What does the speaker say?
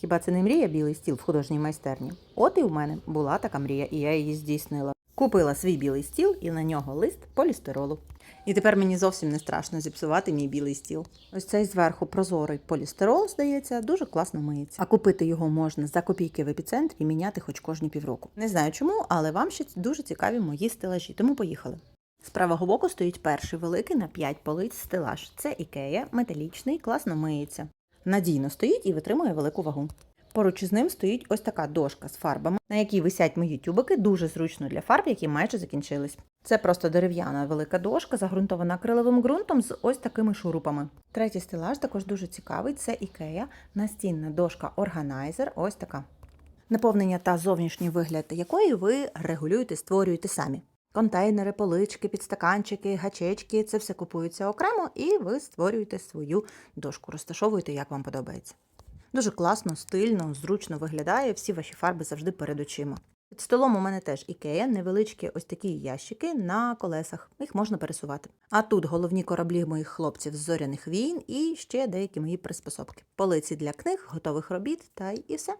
Хіба це не мрія білий стіл в художній майстерні? От і в мене була така мрія, і я її здійснила. Купила свій білий стіл і на нього лист полістиролу. І тепер мені зовсім не страшно зіпсувати мій білий стіл. Ось цей зверху прозорий полістирол, здається, дуже класно миється. А купити його можна за копійки в епіцентрі і міняти хоч кожні півроку. Не знаю чому, але вам ще дуже цікаві мої стелажі, тому поїхали. З правого боку стоїть перший великий на 5 полиць стелаж. Це ікея, металічний, класно миється. Надійно стоїть і витримує велику вагу. Поруч із ним стоїть ось така дошка з фарбами, на якій висять мої тюбики, дуже зручно для фарб, які майже закінчились. Це просто дерев'яна велика дошка, загрунтована акриловим ґрунтом з ось такими шурупами. Третій стелаж також дуже цікавий. Це ікея, настінна дошка органайзер, ось така. Наповнення та зовнішній вигляд якої ви регулюєте, створюєте самі. Контейнери, полички, підстаканчики, гачечки це все купується окремо, і ви створюєте свою дошку, розташовуєте, як вам подобається. Дуже класно, стильно, зручно виглядає, всі ваші фарби завжди перед очима. Під столом у мене теж ікея, невеличкі ось такі ящики на колесах. Їх можна пересувати. А тут головні кораблі моїх хлопців з зоряних війн і ще деякі мої приспособки. Полиці для книг, готових робіт та й і все.